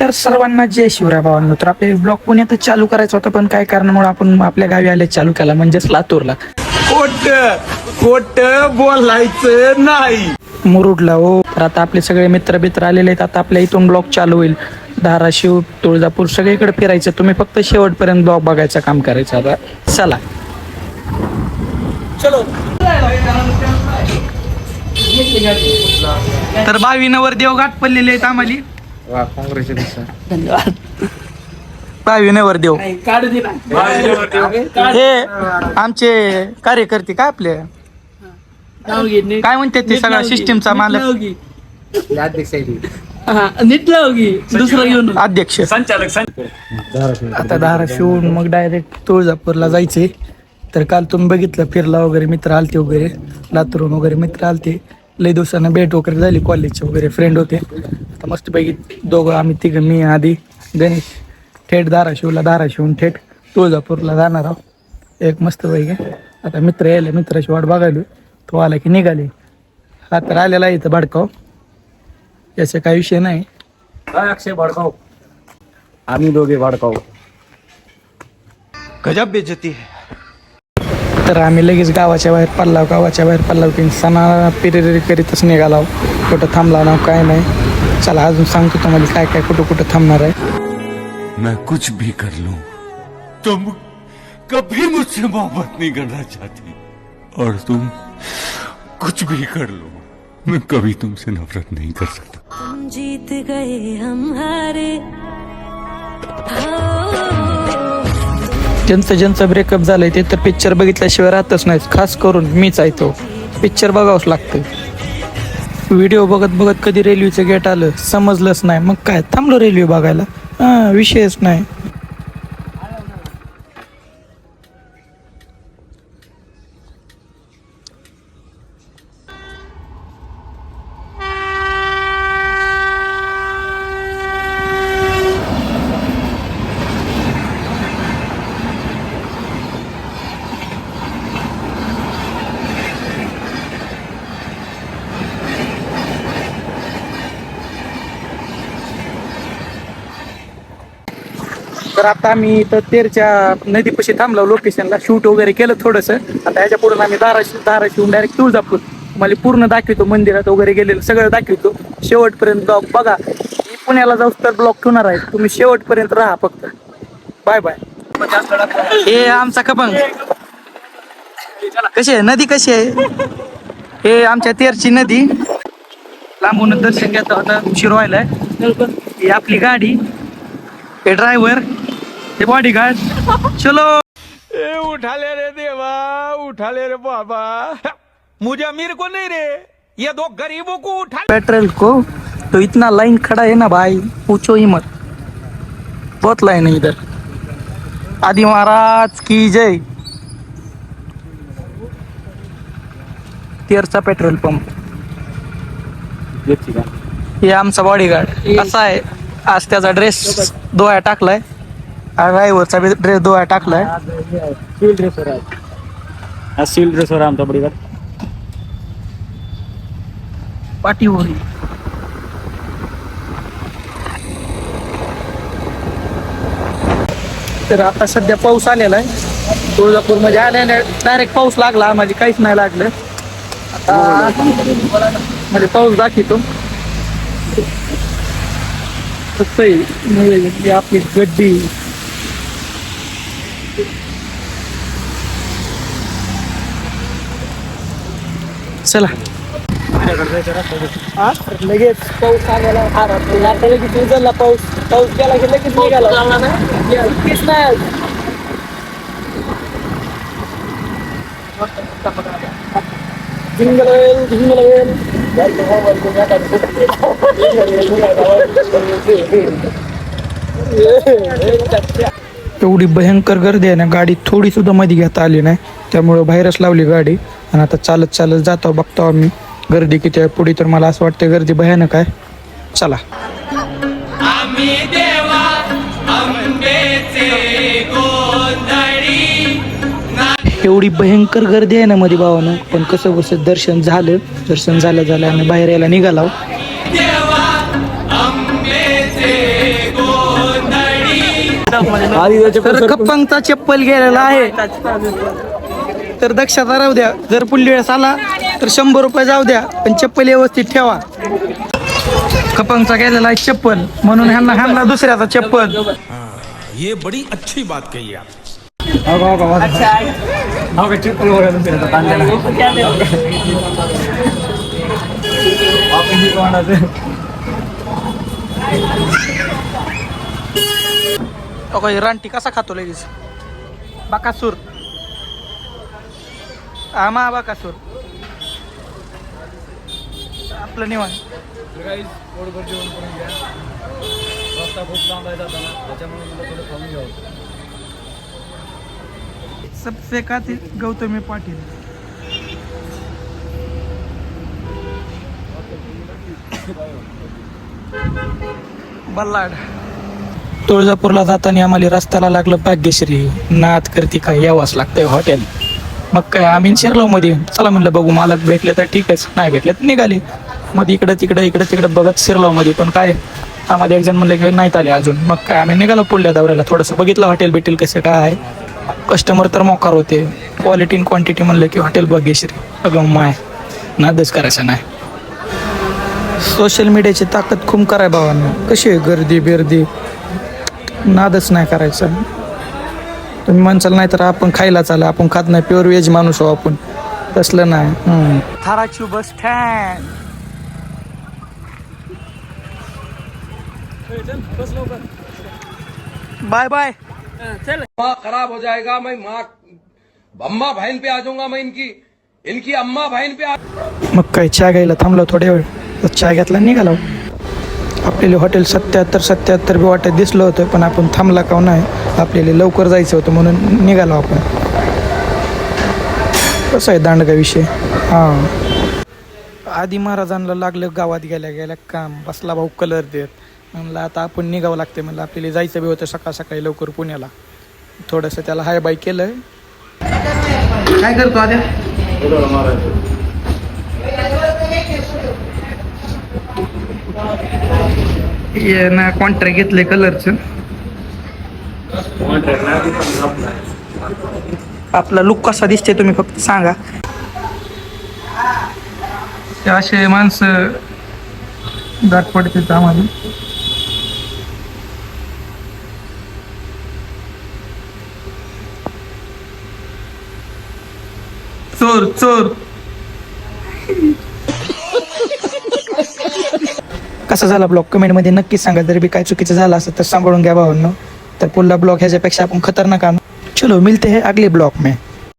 तर सर्वांना जय शिवराय भावांनो. तर आपले ब्लॉग पुण्यातच चालू करायचा होता पण काय कारणामुळे आपण आपल्या गावी आले चालू केला म्हणजेच लातूरला. खोट खोट बोलायचं नाही. मुरुडला हो. तर आता आपले सगळे मित्र बित्र आलेले आहेत आता आपल्या इथून ब्लॉग चालू होईल. धाराशिव तुळजापूर सगळीकडे फिरायचं. तुम्ही फक्त शेवटपर्यंत ब्लॉग बघायचं काम करायचं आता. चला. चलो. तर बावीनवर देवघाट पडलेले आहेत आम्हाला. वा कॉंग्रॅच्युलेशन धन्यवाद. देव हे आमचे कार्यकर्ते काय आपले? काय म्हणतात ते सगळ्या सिस्टीमचा मालक? नीट लावगी दुसरं घेऊन अध्यक्ष. आता धाराशिवून मग डायरेक्ट तुळजापूरला जायचे तर काल तुम्ही बघितलं फिरला वगैरे मित्र आलते वगैरे. लातूरून वगैरे मित्र आलते. लई दिवसांना भेट वगैरे झाली कॉलेजचे वगैरे फ्रेंड होते. आता मस्तपैकी दोघं आम्ही तिघं मी आधी गणेश थेट धाराशिवला धाराशिवून थेट तुळजापूरला जाणार आहोत. एक मस्तपैकी. आता मित्र यायला मित्राची वाट बघायलो तो आला की निघाले. हा तर आलेला आहे इथं भडकाव. याचा काही विषय नाही. अक्षय भडकाव? आम्ही दोघे भडकाव. गजब बेजती है. तर आम्ही लगेच गावाच्या बाहेर पडलाव गावाच्या बाहेर पडलाव की सणा पिरिरी करीतच निघालाव कुठं थांबला ना काय नाही. चला अजून सांगतो तुम्हाला काय काय कुठं कुठं थांबणार आहे. मैं कुछ भी कर लूं तुम कभी मुझसे मोहब्बत नहीं करना चाहती। और तुम कुछ भी कर लो मैं कभी तुमसे नफरत नहीं कर सकता। हम जीत गए हम हारे। ज्यांचं ज्यांचं ब्रेकअप झालंय ते तर पिक्चर बघितल्याशिवाय राहतच नाही खास करून मीच ऐकतो पिक्चर बघावंच लागतं व्हिडिओ बघत बघत कधी रेल्वेचं गेट आलं समजलंच नाही. मग काय? थांबलो रेल्वे बघायला. हां विषयच नाही. तर आता आम्ही इथं तेरच्या नदीपाशी थांबलो लोकेशनला शूट वगैरे केलं थोडंसं. आता ह्याच्या पुढून आम्ही धाराशिव धाराशिवून डायरेक्ट तुळजापूर. मला पूर्ण दाखवतो मंदिरात वगैरे गेलेलं सगळं दाखवतो. शेवटपर्यंत ब्लॉग बघा. मी पुण्याला जाऊ तर ब्लॉग ठेवणार आहे. तुम्ही शेवटपर्यंत राहा फक्त. बाय बाय हे आमचा खपंग. कशी आहे? नदी कशी आहे? हे आमच्या तेरची नदी. लांबून दर्शन घेता होता उशीर व्हायलाय. ही आपली गाडी. हे ड्रायव्हर हे बॉडीगार्ड चलो. ए उठा ले रे देवा उठा ले रे बाबा. मुझे अमीर को नहीं रे? ये दो गरीबों को उठा पेट्रोल को तो इतना लाइन खड़ा है ना भाई पूछो ही मत। बहुत लाइन है इधर। आदि महाराज की जय तेरचा पेट्रोल पंप। हे आमचा बॉडीगार्ड असा आहे. आज त्याचा ड्रेस दोया टाकलाय. ड्रायव्हरचा बी ड्रेस दोया टाकलाय. सिव्हिल ड्रेसवर आहे. हा सिव्हिल ड्रेसवर आमचा बडीगार पाठीवर तर आता सध्या पाऊस आलेला आहे. तुळजापूरमध्ये आल्याने डायरेक्ट पाऊस लागला म्हणजे काहीच नाही लागलं. आता म्हणजे पाऊस दाखवतो. कसं आहे, आपली गड्डी. चला? लगेच पाऊस आलेला रात्री. आता लगेच उजळला पाऊस पाऊस गेला की लगेच निघाला इतकीच नाही आज. जिंगल वेल जिंगल वेल एवढी भयंकर गर्दी आहे ना गाडी थोडी सुद्धा मध्ये घेता आली नाही. त्यामुळं बाहेरच लावली गाडी. आणि आता चालत चालत जातो बघतो आम्ही गर्दी किती आहे. पुढे तर मला असं वाटतं गर्दी भयानक आहे. चला. एवढी भयंकर गर्दी आहे ना मध्ये भावानं. पण कसं कसं दर्शन झालं. दर्शन झालं झालं आम्ही बाहेर यायला निघालो. तर कप्पांचा चप्पल गेलेला आहे. तर दक्षता राहू द्या. जर पुढली वेळेस आला तर शंभर रुपये जाऊ द्या. पण चप्पल व्यवस्थित ठेवा. कपांचा गेलेला आहे चप्पल. म्हणून ह्यांना ह्यांना दुसऱ्याचा चप्पल. ये बड़ी अच्छी बात कही आप हो चप्पल वगैरे दुसऱ्याचा ताणलेला आपण ही कोणाचं अगं, रानटी कसा खातो लगेच? बाकासूर. आमा बाकासूर. आपलं निवान काही पोटभर जेवण करून घ्या. रस्ता खूप लांब आहे जाताना त्याच्यामुळे मला थोडं खाऊन घ्यावं सबसे खाते गौतमी पाटील. बल्लाड. तुळजापूरला जाताना आम्हाला रस्त्याला लागलं भाग्यश्री. नाथ करती काय यावंच लागतंय हॉटेल मग काय आम्ही शिरलो मध्ये चला म्हणलं बघू मालक भेटले तर ठीकच नाही भेटले तर निघाले. मध्ये इकडं तिकडं इकडं तिकडं बघत शिरलो मध्ये पण काय? आम्हाला एक जण म्हणलं की नाहीत आले अजून. मग काय आम्ही निघालो पुढल्या दौऱ्याला. थोडंसं बघितलं हॉटेल भेटेल कसं काय. आहे कस्टमर तर मोकार होते. क्वालिटी इन क्वांटिटी म्हणलं की हॉटेल भाग्यश्री. अगं माय नादच करायचं नाही. सोशल मीडियाची ताकद खूप कराय भावांना. कशी आहे गर्दी बिर्दी नादच नाही करायचा. तुम्ही म्हणसाल नाही तर आपण खायला चाला आपण खात नाही प्युअर व्हेज माणूस आहो आपण. तसलं नाही. थाराची बस बाय बाय. माँ खराब हो जाएगा मैं माँ अम्मा बहन पे आ जाऊंगा मैं इनकी इनकी अम्मा बहन पे आ मग काय चहा घ्यायला थांबलो थोड्या वेळ. चहा घेतला निघालो आपल्याला हॉटेल सत्याहत्तर सत्याहत्तर बी वाटत दिसलं होतं पण आपण थांबला का नाही? आपल्याला लवकर जायचं होतं म्हणून निघालो आपण. कसं आहे दांडगा विषय? हां. आधी महाराजांना लागलं गावात गेल्या गेल्या काम बसला भाऊ कलर देत. म्हणलं आता आपण निघावं लागते म्हणलं आपल्याला जायचं बी होतं सकाळ सकाळी लवकर पुण्याला. थोडंसं त्याला हाय बाय केलं काय करतो आद्या? ना कॉन्ट्रॅक्ट घेतले कलरचं आपला लुक कसा दिसते तुम्ही फक्त सांगा. ते असे माणसं दाट पडते आम्हाला. चोर चोर. कसा झाला ब्लॉग? कमेंटमध्ये नक्कीच सांगा. जर बी काय चुकीचं झालं असेल तर सांभाळून घ्या भावांनो. तर पुढला ब्लॉग ह्याच्यापेक्षा आपण खतरनाक आणू. चलो मिलते हैं अगले ब्लॉग में